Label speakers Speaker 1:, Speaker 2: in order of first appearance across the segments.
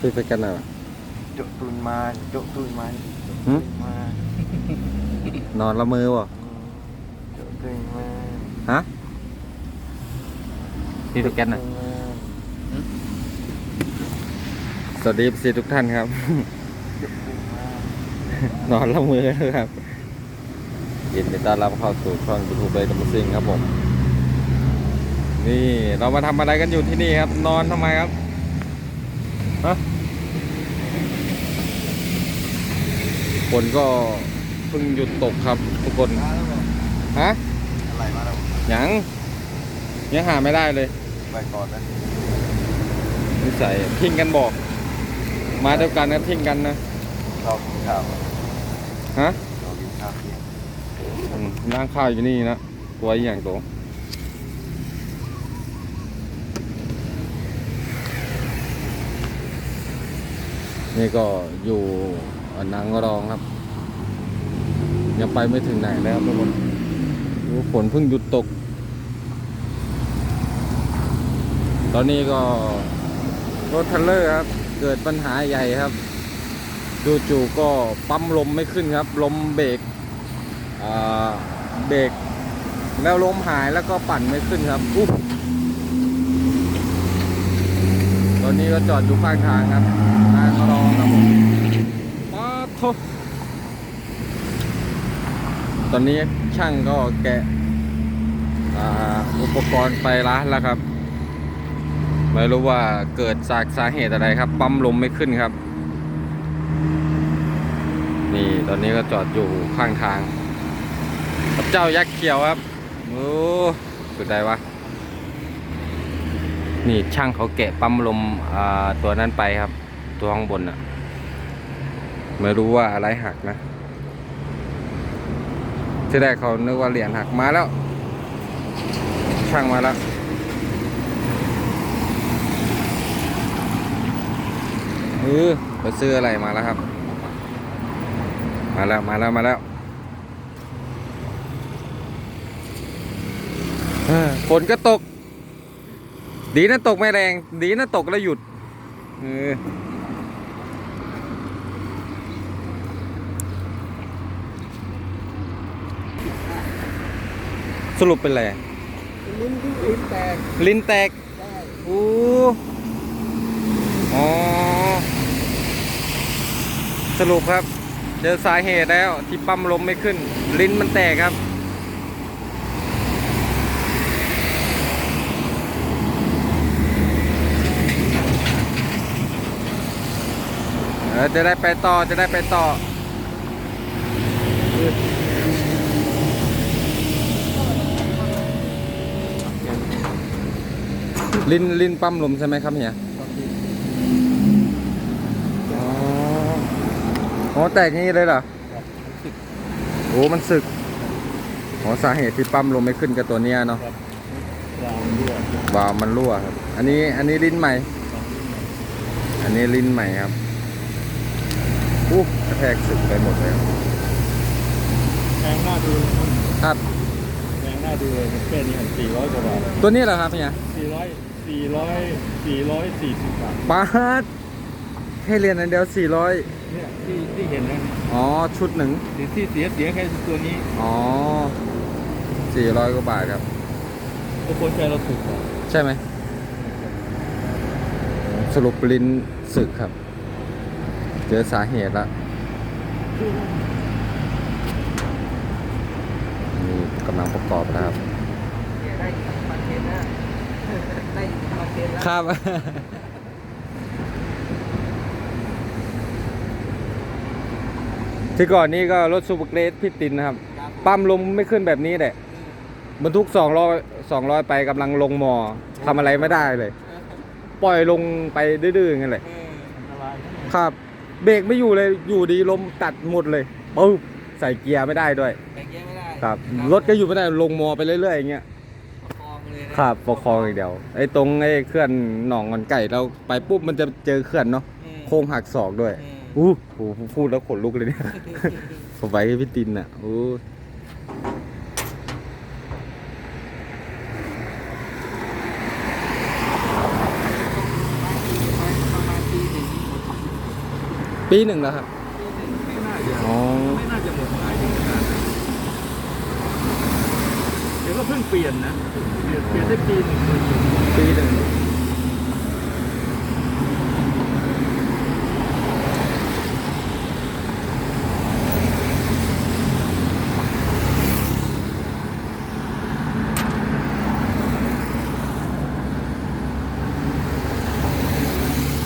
Speaker 1: ซื้อไปกันหน่อย
Speaker 2: โจตุนมาโจตุนมา
Speaker 1: หึ
Speaker 2: มาน
Speaker 1: อนละมือวะ
Speaker 2: โจตุนมา
Speaker 1: ฮะซื้อไปกันหน่อยสวัสดีซีทุกท่านครับ
Speaker 2: โจตุนมาน
Speaker 1: อนละมือนะครับยินดีต้อนรับเข้าสู่ช่องยูทูบเลยดัมซิงครับผม นี่เรามาทำอะไรกันอยู่ที่นี่ครับ นอนทำไมครับฮะ ฝนก็เพิ่งหยุดตกครับทุกคน
Speaker 2: มาแล้วบอก
Speaker 1: ฮะ
Speaker 2: อะไรมาแล้ว
Speaker 1: ยัง ยังหาไม่ได้เลย
Speaker 2: ไปก่อนนะ
Speaker 1: นิสัยทิ้งกันบอก มาเดียวกันก็ทิ้งกันนะ
Speaker 2: ชอบกินข้าว
Speaker 1: ฮะ
Speaker 2: ชอบกินข้าวเที่ยง
Speaker 1: อืมนั่งข้าวอยู่นี่นะ ตัวอหย่างตัวนี่ก็อยู่ นางรองครับ ยังไปไม่ถึงไหนเลยครับทุกคนโอ้ฝนเพิ่งหยุดตก ตอนนี้ก็รถทันเลอร์ครับ เกิดปัญหาใหญ่ครับจู่ๆก็ปั๊มลมไม่ขึ้นครับ ลมเบรกเบรกแล้วลมหายแล้วก็ปั่นไม่ขึ้นครับอุ๊บตอนนี้ก็จอดอยู่ข้างทางครับทางรอครับผม ตอนนี้ช่างก็แกะอุปกรณ์ไปร้านแล้วครับ ไม่รู้ว่าเกิดจากสาเหตุอะไรครับ ปั๊มลมไม่ขึ้นครับ นี่ตอนนี้ก็จอดอยู่ข้างทางเจ้ายักษ์เขียวครับโอ้สุดใดวะนี่ช่างเขาแกะปั๊มลมอ่าตัวนั้นไปครับ ตัวข้างบนอะ ไม่รู้ว่าอะไรหักนะที่แรกเขานึกว่าเหรียญหักมาแล้ว ช่างมาแล้วเออไปซื้ออะไรมาแล้วครับ มาแล้วมาแล้วมาแล้วฝนก็ตก ดีนะตกไม่แรง ดีนะตกแล้วหยุด เออ สรุปเป็นไร
Speaker 2: ลิ้นที่ลิ้นแตก
Speaker 1: ลิ้นแตก
Speaker 2: ได้
Speaker 1: อู้อ๋อ สรุปครับ เจอสาเหตุแล้วที่ปั๊มลมไม่ขึ้น ลิ้นมันแตกครับ เออจะได้ไปต่อจะได้ไปต่อ ลิ้นลิ้นปั๊มลมใช่ไหมครับเฮียอ๋ออ๋อแตกงี้เลยเหรอโอ้มันสึกอ๋อสาเหตุที่ปั๊มลมไม่ขึ้นกับตัวเนี้ยเนาะ
Speaker 2: วางด้วย
Speaker 1: วาล์วมันรั่วครับ อันนี้อันนี้ลิ้นใหม่ อันนี้ลิ้นใหม่ครับอู้กระแทกสึกไปหมดเลยครับ
Speaker 2: แพงหน้าดู
Speaker 1: ครับ
Speaker 2: แพงหน้าดูเลยแค่นี้สี่ร้อยกว่าบาท
Speaker 1: ตัวนี้เหรอครับเฮีย
Speaker 2: สี่ร้อย สี่ร้อยสี่ร้อยสี่สิบบาท
Speaker 1: ปาดแค่เรียนอันเดียวสี่ร้อย
Speaker 2: เนี่ยที่ที่เห็นนะ
Speaker 1: อ๋อ ชุดหนึ่ง
Speaker 2: ที่ที่เสียเสียแค่ตัวนี้
Speaker 1: อ๋อสี่ร้อยกว่าบาทครับ
Speaker 2: ทุกคนใจเราถูกกว่า
Speaker 1: ใช่ไหม สรุปลิ้นสึกครับ เจอสาเหตุแล้วนี่กำลังประกอบนะครับ
Speaker 3: ได้คอนเทนต์นะ ได้คอนเทนต์แล้ว
Speaker 1: ครับ ที่ก่อนนี้ก็รถซูเปอร์เกรดพี่ตินนะครับปั๊มลมไม่ขึ้นแบบนี้แหละบรรทุกสองร้อยสองร้อยไปกำลังลงมอทำอะไรไม่ได้เลยปล่อยลงไปดื้อๆอย่างนั้นเลย
Speaker 2: อันตราย
Speaker 1: ครับ เบรกไม่อยู่เลยอยู่ดีลมตัดหมดเลยปุ๊บใส่เกียร์ไม่ได้ด้วย
Speaker 3: แบ่งแยกไม่ได้
Speaker 1: ครับรถก็อยู่ไม่ได้ลงมอไปเรื่อยๆอย่างเงี้ย
Speaker 3: ประ คองเลยนะครับ
Speaker 1: ประคองอย่างเดียวไอ้ตรงไอ้เคลื่อนหนองงอนไก่เราไปปุ๊บมันจะเจอเคลื่อนเนาะ
Speaker 3: อืม
Speaker 1: โค้งหักศอกด้วย
Speaker 3: อืม
Speaker 1: อู้หูพูดแล้วขนลุกเลยเนี่ย ผมไปให้พี่ตินอะอู้
Speaker 3: ประมาณปีหนึ่ง
Speaker 1: ปีหนึ่งแล้วครับ
Speaker 2: ไม่น่าจะ
Speaker 1: อ๋อ
Speaker 2: ไม่น่าจะหมดหายถึงขนาดนั้น เพิ่งเปลี่ยนนะ เปลี่ยนเปลี่ยนได้ปีหนึ่ง
Speaker 1: ปีหนึ่ง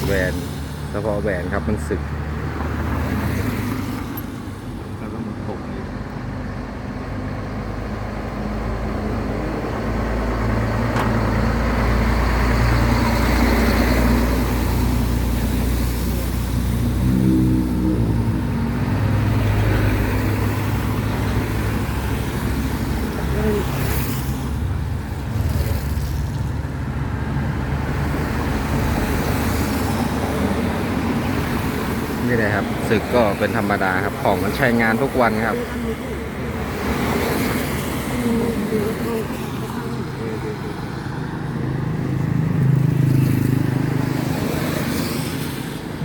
Speaker 1: แหวนเฉพาะแหวนครับมันสึก
Speaker 2: แล้วก็มันตกเลย
Speaker 1: นี่ เลยครับศึกก็เป็นธรรมดาครับ ของมันใช้งานทุกวันครับ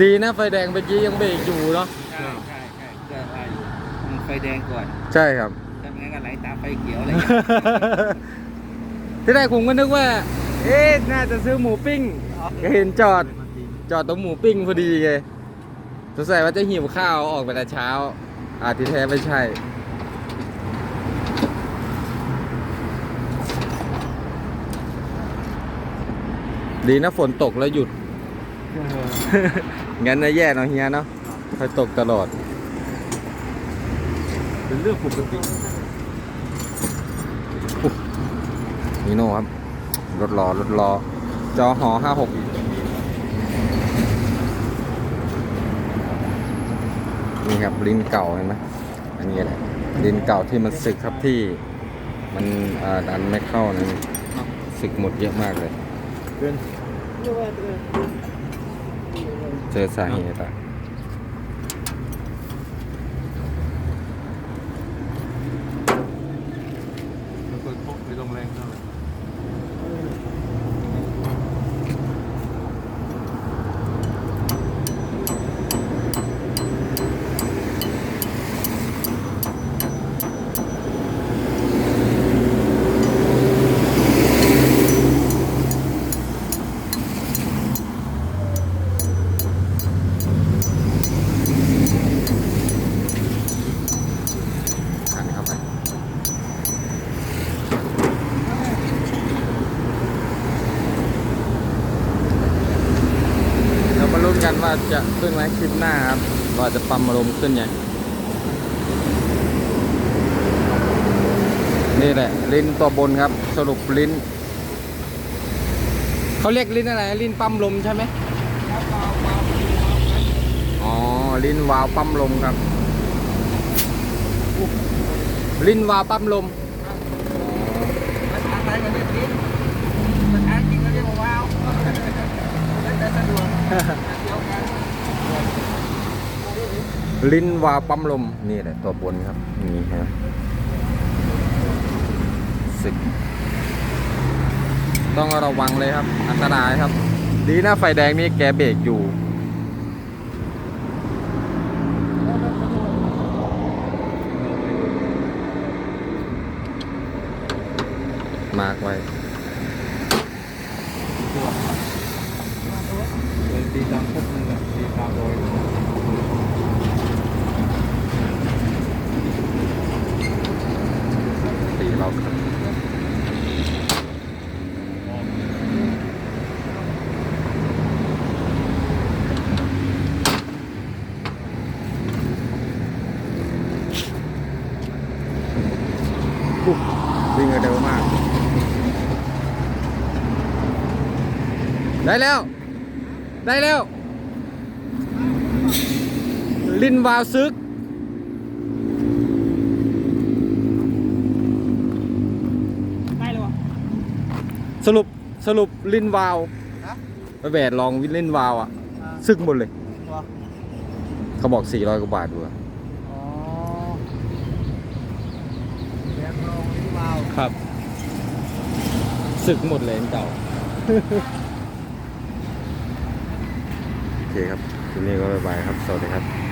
Speaker 1: ดีนะไฟแดงเมื่อกี้ยังเบรกอยู่เนาะ
Speaker 3: ใช่ใช่ใช่เกิดอะไรอยู่มันไฟแดงก่อน
Speaker 1: ใช่ครับ
Speaker 3: ถ้าไม่งั้นก็ไหลตามไฟเขียวอะไร
Speaker 1: ที่แรกผมก็นึกว่า เอ๊ะน่าจะซื้อหมูปิ้งก็เห็นจอดจอดตรงหมูปิ้งพอดีไง สงสัยว่าจะหิวข้าวออกไปแต่เช้า อาที่แท้ไม่ใช่ ดีนะฝนตกแล้วหยุด งั้นนะแย่เนาะเฮียเนาะคอยตกตลอด
Speaker 2: เป็นเรื่องปกติ
Speaker 1: นีโน่ครับ รถรอรถรอ จอหอห้าหก นี่ครับลิ้นเก่าเห็นไหมอันนี้แหละลิ้นเก่าที่มันสึกครับที่มันอ่าดันไม่เข้านั่นสึกหมดเยอะมากเลย
Speaker 2: เกิน
Speaker 1: เจอสาเหตุอะ
Speaker 2: แล้วก็พกไม่ต้องแรงเท่าไหร่
Speaker 1: หันเข้าไปเรามาลุ้นกัน ว่าจะขึ้นไหมคลิปหน้าครับว่าจะปั๊มอารมณ์ขึ้นยังนี่แหละ ลิ้นตัวบนครับ สรุปลิ้น เขาเรียกลิ้นอะไร ลิ้นปั๊มลมใช่ไหมอ๋อ ลิ้นวาวปั๊มลมครับ ลิ้นวาวปั๊มลม
Speaker 3: ภาษาไทยก็เรียกลิ้นภาษาอังกฤษก็เรียกวาวแล้วแต่สะดวกเดียวกัน
Speaker 1: ลิ้นวาปั๊มลม นี่แหละตัวบนครับ นี่ฮะสึกต้องระวังเลยครับ อันตรายครับ ดีนะไฟแดงนี่แกเบรกอยู่ มาร์กไว้
Speaker 2: เลยตีตามพวกนึงอะตีตามรอย
Speaker 1: ตีเราครับปุ๊บวิ่งเร็วมาก ได้แล้ว ได้แล้ว ลินวาวซึก
Speaker 3: ได้เลยวะ
Speaker 1: สรุปสรุปลินวาว
Speaker 3: ฮะ
Speaker 1: ไปแบดลองวิลินวาวอะ ซึกหมดเลย
Speaker 3: วะ
Speaker 1: เขาบอก 400 กว่าบาทดูอะ
Speaker 3: อ๋อเรียกลงลิ้นวาว
Speaker 1: ครับ ซึกหมดเลยอันเก่าโอ เคครับทีนี้ก็บ๊ายบายครับ สวัสดีครับ